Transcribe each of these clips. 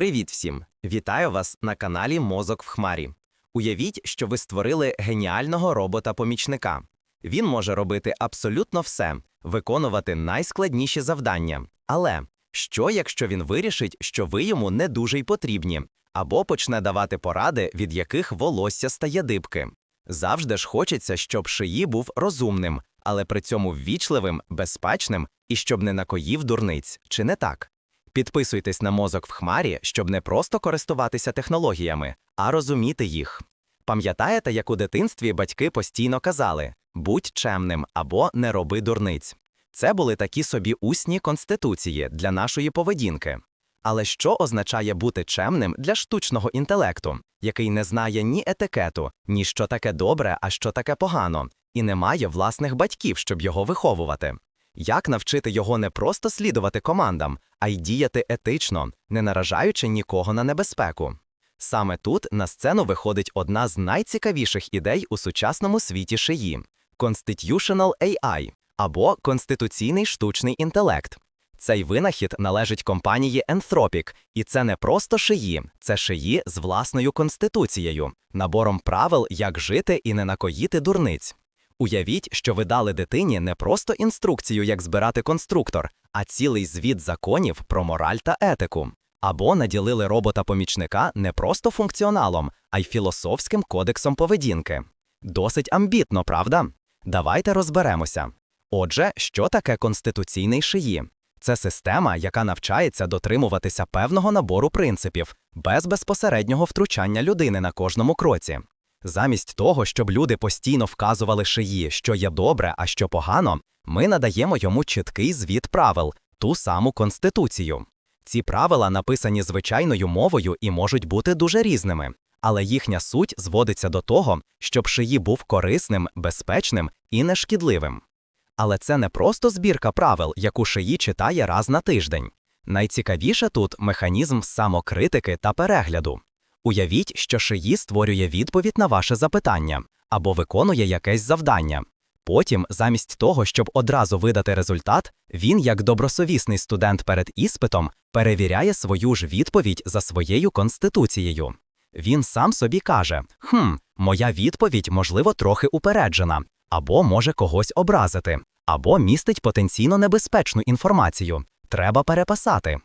Привіт всім! Вітаю вас на каналі Мозок в Хмарі. Уявіть, що ви створили геніального робота-помічника. Він може робити абсолютно все, виконувати найскладніші завдання. Але що, якщо він вирішить, що ви йому не дуже й потрібні, або почне давати поради, від яких волосся стає дибки? Завжди ж хочеться, щоб шиї був розумним, але при цьому ввічливим, безпечним і щоб не накоїв дурниць, чи не так? Підписуйтесь на мозок в хмарі, щоб не просто користуватися технологіями, а розуміти їх. Пам'ятаєте, як у дитинстві батьки постійно казали будь чемним або не роби дурниць. Це були такі собі усні конституції для нашої поведінки. Але що означає бути чемним для штучного інтелекту, який не знає ні етикету, ні що таке добре, а що таке погано, і не має власних батьків, щоб його виховувати? Як навчити його не просто слідувати командам, а й діяти етично, не наражаючи нікого на небезпеку? Саме тут на сцену виходить одна з найцікавіших ідей у сучасному світі шиї Constitutional AI або конституційний штучний інтелект. Цей винахід належить компанії Anthropic, і це не просто шиї, це шиї з власною конституцією, набором правил, як жити і не накоїти дурниць. Уявіть, що ви дали дитині не просто інструкцію, як збирати конструктор, а цілий звіт законів про мораль та етику. Або наділили робота-помічника не просто функціоналом, а й філософським кодексом поведінки. Досить амбітно, правда? Давайте розберемося. Отже, що таке конституційний шиї? Це система, яка навчається дотримуватися певного набору принципів без безпосереднього втручання людини на кожному кроці. Замість того, щоб люди постійно вказували шиї, що є добре, а що погано, ми надаємо йому чіткий звіт правил, ту саму конституцію. Ці правила написані звичайною мовою і можуть бути дуже різними, але їхня суть зводиться до того, щоб шиї був корисним, безпечним і нешкідливим. Але це не просто збірка правил, яку шиї читає раз на тиждень. Найцікавіше тут механізм самокритики та перегляду. Уявіть, що шиї створює відповідь на ваше запитання або виконує якесь завдання. Потім, замість того, щоб одразу видати результат, він, як добросовісний студент перед іспитом, перевіряє свою ж відповідь за своєю конституцією. Він сам собі каже: Хм, моя відповідь, можливо, трохи упереджена, або може когось образити, або містить потенційно небезпечну інформацію. Треба переписати.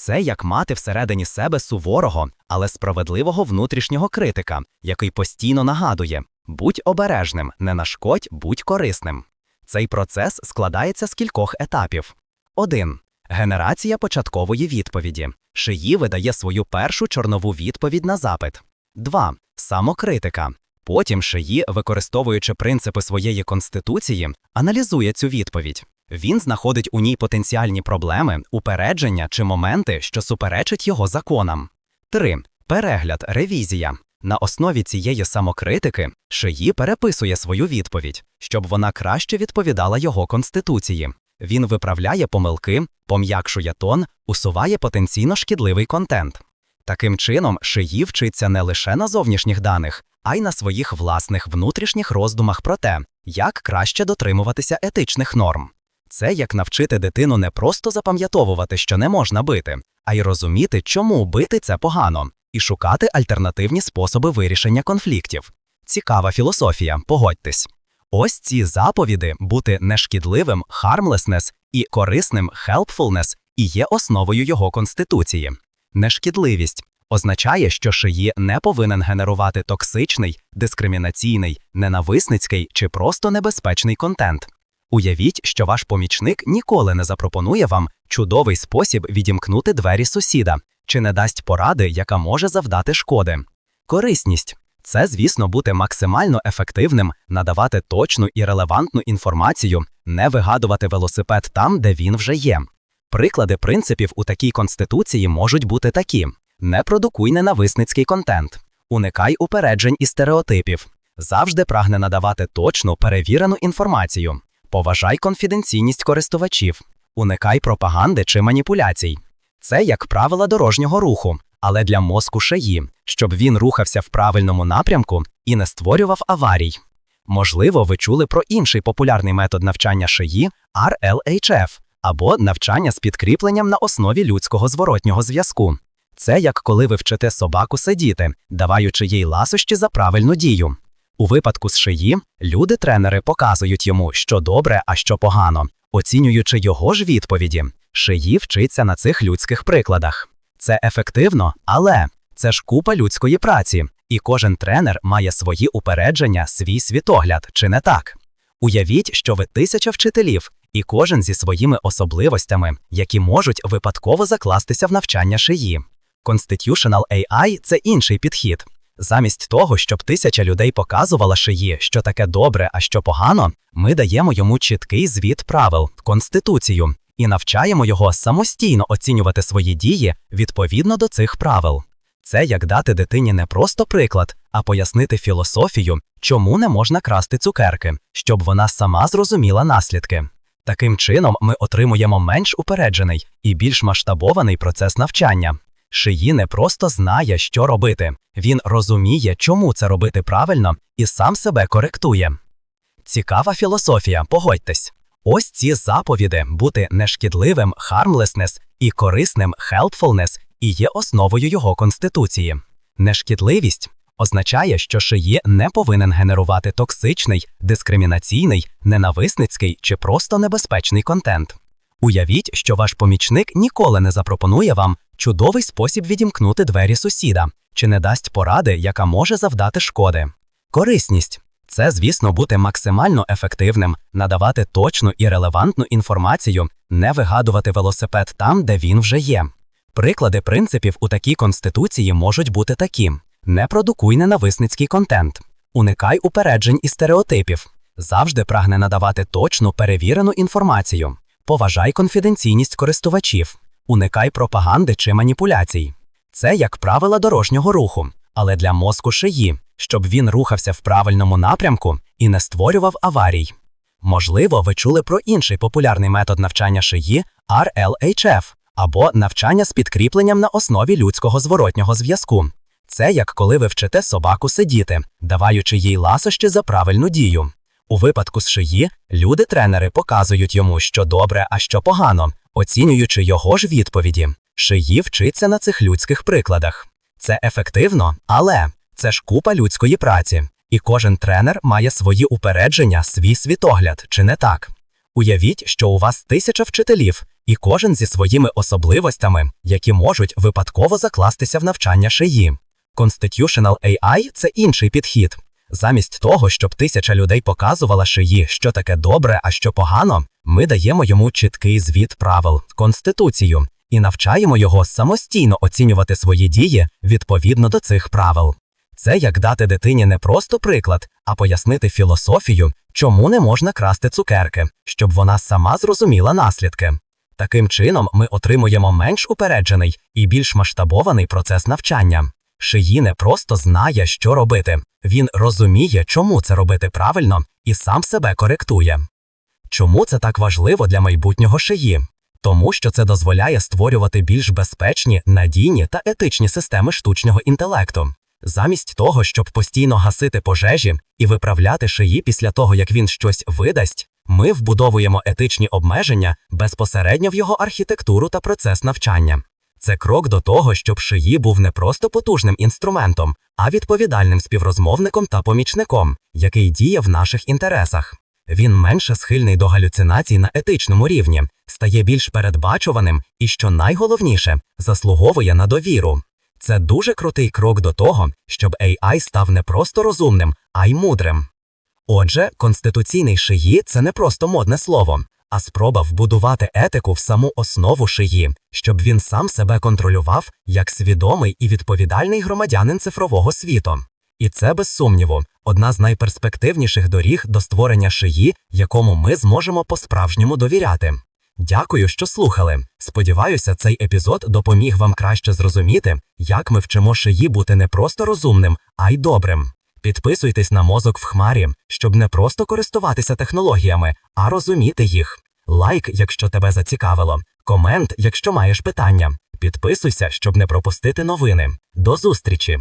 Це як мати всередині себе суворого, але справедливого внутрішнього критика, який постійно нагадує будь обережним, не нашкодь, будь корисним. Цей процес складається з кількох етапів. 1. Генерація початкової відповіді. Шиї видає свою першу чорнову відповідь на запит. 2. Самокритика. Потім шиї, використовуючи принципи своєї конституції, аналізує цю відповідь. Він знаходить у ній потенціальні проблеми, упередження чи моменти, що суперечать його законам. 3. Перегляд, ревізія. На основі цієї самокритики шиї переписує свою відповідь, щоб вона краще відповідала його конституції. Він виправляє помилки, пом'якшує тон, усуває потенційно шкідливий контент. Таким чином, шиї вчиться не лише на зовнішніх даних, а й на своїх власних внутрішніх роздумах про те, як краще дотримуватися етичних норм. Це як навчити дитину не просто запам'ятовувати, що не можна бити, а й розуміти, чому бити це погано, і шукати альтернативні способи вирішення конфліктів. Цікава філософія, погодьтесь. Ось ці заповіди бути нешкідливим harmlessness і корисним helpfulness і є основою його конституції. Нешкідливість означає, що шиї не повинен генерувати токсичний, дискримінаційний, ненависницький чи просто небезпечний контент. Уявіть, що ваш помічник ніколи не запропонує вам чудовий спосіб відімкнути двері сусіда чи не дасть поради, яка може завдати шкоди. Корисність це, звісно, бути максимально ефективним, надавати точну і релевантну інформацію, не вигадувати велосипед там, де він вже є. Приклади принципів у такій конституції можуть бути такі: не продукуй ненависницький контент, уникай упереджень і стереотипів, завжди прагне надавати точну перевірену інформацію. Поважай конфіденційність користувачів, уникай пропаганди чи маніпуляцій. Це як правила дорожнього руху, але для мозку шиї, щоб він рухався в правильному напрямку і не створював аварій. Можливо, ви чули про інший популярний метод навчання шиї RLHF або навчання з підкріпленням на основі людського зворотнього зв'язку. Це як коли ви вчите собаку сидіти, даваючи їй ласощі за правильну дію. У випадку з шиї люди-тренери показують йому, що добре, а що погано, оцінюючи його ж відповіді. Шиї вчиться на цих людських прикладах. Це ефективно, але це ж купа людської праці, і кожен тренер має свої упередження, свій світогляд, чи не так? Уявіть, що ви тисяча вчителів, і кожен зі своїми особливостями, які можуть випадково закластися в навчання шиї. Constitutional AI – це інший підхід. Замість того, щоб тисяча людей показувала шиї, що таке добре, а що погано, ми даємо йому чіткий звіт правил, конституцію, і навчаємо його самостійно оцінювати свої дії відповідно до цих правил. Це як дати дитині не просто приклад, а пояснити філософію, чому не можна красти цукерки, щоб вона сама зрозуміла наслідки. Таким чином, ми отримуємо менш упереджений і більш масштабований процес навчання. Шиї не просто знає, що робити, він розуміє, чому це робити правильно, і сам себе коректує. Цікава філософія, погодьтесь. Ось ці заповіди бути нешкідливим harmlessness і корисним helpfulness і є основою його конституції. Нешкідливість означає, що шиї не повинен генерувати токсичний, дискримінаційний, ненависницький чи просто небезпечний контент. Уявіть, що ваш помічник ніколи не запропонує вам чудовий спосіб відімкнути двері сусіда. Чи не дасть поради, яка може завдати шкоди. Корисність. Це, звісно, бути максимально ефективним, надавати точну і релевантну інформацію, не вигадувати велосипед там, де він вже є. Приклади принципів у такій конституції можуть бути такі: не продукуй ненависницький контент, уникай упереджень і стереотипів, завжди прагне надавати точну перевірену інформацію, поважай конфіденційність користувачів, уникай пропаганди чи маніпуляцій. Це як правила дорожнього руху, але для мозку шиї, щоб він рухався в правильному напрямку і не створював аварій. Можливо, ви чули про інший популярний метод навчання шиї RLHF або навчання з підкріпленням на основі людського зворотнього зв'язку. Це як коли ви вчите собаку сидіти, даваючи їй ласощі за правильну дію. У випадку з шиї люди-тренери показують йому, що добре, а що погано, оцінюючи його ж відповіді. Шиї вчиться на цих людських прикладах. Це ефективно, але це ж купа людської праці, і кожен тренер має свої упередження, свій світогляд, чи не так? Уявіть, що у вас тисяча вчителів, і кожен зі своїми особливостями, які можуть випадково закластися в навчання шиї. Constitutional AI – це інший підхід. Замість того, щоб тисяча людей показувала шиї, що таке добре, а що погано, ми даємо йому чіткий звіт правил, конституцію, і навчаємо його самостійно оцінювати свої дії відповідно до цих правил. Це як дати дитині не просто приклад, а пояснити філософію, чому не можна красти цукерки, щоб вона сама зрозуміла наслідки. Таким чином, ми отримуємо менш упереджений і більш масштабований процес навчання. Шиї не просто знає, що робити, він розуміє, чому це робити правильно, і сам себе коректує. Чому це так важливо для майбутнього шиї? Тому що це дозволяє створювати більш безпечні, надійні та етичні системи штучного інтелекту. Замість того, щоб постійно гасити пожежі і виправляти шиї після того, як він щось видасть, ми вбудовуємо етичні обмеження безпосередньо в його архітектуру та процес навчання. Це крок до того, щоб шиї був не просто потужним інструментом, а відповідальним співрозмовником та помічником, який діє в наших інтересах. Він менше схильний до галюцинацій на етичному рівні, стає більш передбачуваним і, що найголовніше, заслуговує на довіру. Це дуже крутий крок до того, щоб AI став не просто розумним, а й мудрим. Отже, конституційний шиї це не просто модне слово, а спроба вбудувати етику в саму основу шиї, щоб він сам себе контролював як свідомий і відповідальний громадянин цифрового світу. І це, без сумніву, одна з найперспективніших доріг до створення шиї, якому ми зможемо по-справжньому довіряти. Дякую, що слухали. Сподіваюся, цей епізод допоміг вам краще зрозуміти, як ми вчимо шиї бути не просто розумним, а й добрим. Підписуйтесь на мозок в хмарі, щоб не просто користуватися технологіями, а розуміти їх. Лайк, якщо тебе зацікавило, комент, якщо маєш питання. Підписуйся, щоб не пропустити новини. До зустрічі!